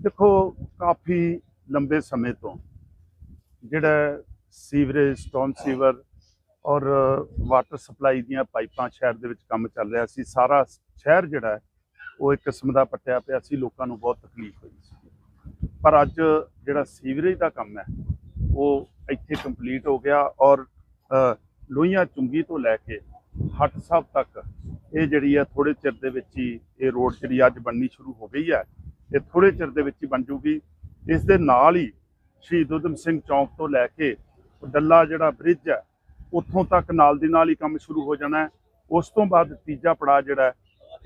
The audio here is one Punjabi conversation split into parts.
ਦੇਖੋ, ਕਾਫੀ ਲੰਬੇ ਸਮੇਂ ਤੋਂ ਜਿਹੜਾ ਸੀਵਰੇਜ, ਸਟੋਨ ਸੀਵਰ ਔਰ ਵਾਟਰ ਸਪਲਾਈ ਦੀਆਂ ਪਾਈਪਾਂ ਸ਼ਹਿਰ ਦੇ ਵਿੱਚ ਕੰਮ ਚੱਲ ਰਿਹਾ ਸੀ, ਸਾਰਾ ਸ਼ਹਿਰ ਜਿਹੜਾ ਉਹ ਇੱਕ ਕਿਸਮ ਦਾ ਪੱਟਿਆ ਪਿਆ ਸੀ, ਲੋਕਾਂ ਨੂੰ ਬਹੁਤ ਤਕਲੀਫ ਹੋਈ ਸੀ। ਪਰ ਅੱਜ ਜਿਹੜਾ ਸੀਵਰੇਜ ਦਾ ਕੰਮ ਹੈ, ਉਹ ਇੱਥੇ ਕੰਪਲੀਟ ਹੋ ਗਿਆ ਔਰ ਲੋਹੀਆਂ ਚੁੰਗੀ ਤੋਂ ਲੈ ਕੇ ਹੱਟ ਸਾਹਿਬ ਤੱਕ ਇਹ ਜਿਹੜੀ ਹੈ ਥੋੜੇ ਚਿਰ ਦੇ ਵਿੱਚ ਹੀ ਇਹ ਰੋਡ ਜਿਹੜੀ ਅੱਜ ਬਣਨੀ ਸ਼ੁਰੂ ਹੋ ਗਈ ਹੈ। ਇਹ ਥੋੜੇ ਚਿਰ ਦੇ ਵਿੱਚ ਹੀ ਬਣ ਜੂਗੀ। ਇਸ ਦੇ ਨਾਲ ਹੀ ਸ਼ਹੀਦ ਊਧਮ ਸਿੰਘ ਚੌਂਕ ਤੋਂ ਲੈ ਕੇ ਡੱਲਾ ਜਿਹੜਾ ਬ੍ਰਿਜ ਹੈ, ਉੱਥੋਂ ਤੱਕ ਨਾਲ ਦੀ ਨਾਲ ਹੀ ਕੰਮ ਸ਼ੁਰੂ ਹੋ ਜਾਣਾ ਹੈ। ਉਸ ਤੋਂ ਬਾਅਦ ਤੀਜਾ ਪੜਾਅ ਜਿਹੜਾ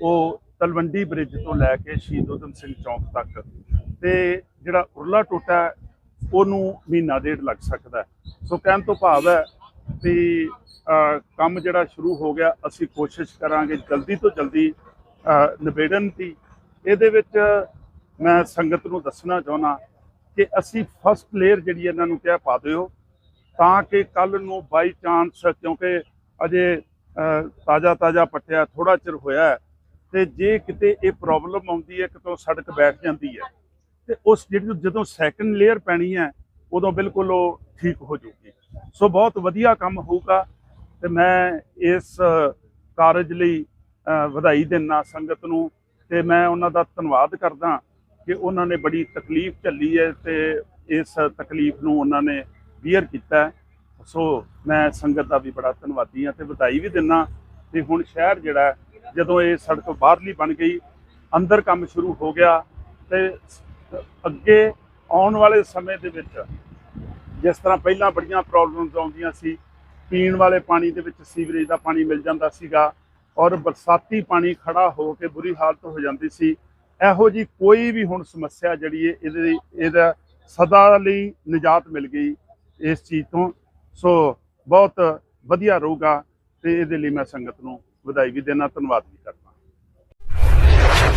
ਉਹ ਤਲਵੰਡੀ ਬ੍ਰਿਜ ਤੋਂ ਲੈ ਕੇ ਸ਼ਹੀਦ ਊਧਮ ਸਿੰਘ ਚੌਂਕ ਤੱਕ। ਤੇ ਜਿਹੜਾ ਉਰਲਾ ਟੋਟਾ ਉਹਨੂੰ ਮਹੀਨਾ ਡੇਢ ਲੱਗ ਸਕਦਾ ਸੋ ਕਹਿਣ ਤੋਂ ਭਾਵ ਹੈ ਵੀ ਕੰਮ ਜਿਹੜਾ ਸ਼ੁਰੂ ਹੋ ਗਿਆ, ਅਸੀਂ ਕੋਸ਼ਿਸ਼ ਕਰਾਂਗੇ ਜਲਦੀ ਤੋਂ ਜਲਦੀ ਨਿਬੇੜਨ ਦੀ। ਇਹਦੇ ਵਿੱਚ ਮੈਂ ਸੰਗਤ ਨੂੰ ਦੱਸਣਾ ਚਾਹੁੰਦਾ ਕਿ ਅਸੀਂ ਫਸਟ ਲੇਅਰ ਜਿਹੜੀ ਇਹਨਾਂ ਨੂੰ ਕਿਹਾ ਪਾ ਦਿਓ ਤਾਂ ਕਿ ਕੱਲ ਨੂੰ ਬਾਈ ਚਾਂਸ ਕਿਉਂਕਿ ਅਜੇ ਤਾਜ਼ਾ ਤਾਜ਼ਾ ਪੱਟਿਆ ਥੋੜਾ ਚਿਰ ਹੋਇਆ ਹੈ, ਤੇ ਜੇ ਕਿਤੇ ਇਹ ਪ੍ਰੋਬਲਮ ਆਉਂਦੀ ਹੈ ਕਿਤੋਂ ਸੜਕ ਬੈਠ ਜਾਂਦੀ ਹੈ ਤੇ ਉਸ ਜਿਹੜੀ ਜਦੋਂ ਸੈਕੰਡ ਲੇਅਰ ਪੈਣੀ ਹੈ ਉਦੋਂ ਬਿਲਕੁਲ ਉਹ ਠੀਕ ਹੋ ਜੂਗੀ ਸੋ ਬਹੁਤ ਵਧੀਆ ਕੰਮ ਹੋਊਗਾ ਤੇ ਮੈਂ ਇਸ ਕਾਰਜ ਲਈ ਵਧਾਈ ਦਿੰਦਾ ਸੰਗਤ ਨੂੰ ਤੇ ਮੈਂ ਉਹਨਾਂ ਦਾ ਧੰਨਵਾਦ ਕਰਦਾ ਕਿ ਉਹਨਾਂ ਨੇ ਬੜੀ ਤਕਲੀਫ ਝੱਲੀ ਹੈ ਤੇ ਇਸ ਤਕਲੀਫ ਨੂੰ ਉਹਨਾਂ ਨੇ ਵੀਅਰ ਕੀਤਾ ਸੋ ਮੈਂ ਸੰਗਤ ਦਾ ਵੀ ਬੜਾ ਧੰਨਵਾਦੀ ਹਾਂ ਤੇ ਵਧਾਈ ਵੀ ਦਿੰਦਾ ਤੇ ਹੁਣ ਸ਼ਹਿਰ ਜਿਹੜਾ ਜਦੋਂ ਇਹ ਸੜਕ ਬਾਹਰਲੀ ਬਣ ਗਈ, ਅੰਦਰ ਕੰਮ ਸ਼ੁਰੂ ਹੋ ਗਿਆ ਤੇ ਅੱਗੇ ਆਉਣ ਵਾਲੇ ਸਮੇਂ ਦੇ ਵਿੱਚ ਜਿਸ ਤਰ੍ਹਾਂ ਪਹਿਲਾਂ ਬੜੀਆਂ ਪ੍ਰੋਬਲਮਸ ਆਉਂਦੀਆਂ ਸੀ, ਪੀਣ ਵਾਲੇ ਪਾਣੀ ਦੇ ਵਿੱਚ ਸੀਵਰੇਜ ਦਾ ਪਾਣੀ ਮਿਲ ਜਾਂਦਾ ਸੀਗਾ ਔਰ ਬਰਸਾਤੀ ਪਾਣੀ ਖੜਾ ਹੋ ਕੇ ਬੁਰੀ ਹਾਲਤ ਹੋ ਜਾਂਦੀ ਸੀ ਇਹੋ ਜੀ ਕੋਈ ਵੀ ਹੁਣ ਸਮੱਸਿਆ ਜਿਹੜੀ ਹੈ ਇਹਦੇ, ਇਹਦਾ ਸਦਾ ਲਈ ਨਿਜਾਤ ਮਿਲ ਗਈ ਇਸ ਚੀਜ਼ ਤੋਂ। ਸੋ ਬਹੁਤ ਵਧੀਆ ਰਹੂਗਾ ਤੇ ਇਹਦੇ ਲਈ ਮੈਂ ਸੰਗਤ ਨੂੰ ਵਧਾਈ ਵੀ ਦੇਣਾ, ਧੰਨਵਾਦ ਵੀ ਕਰਦਾ।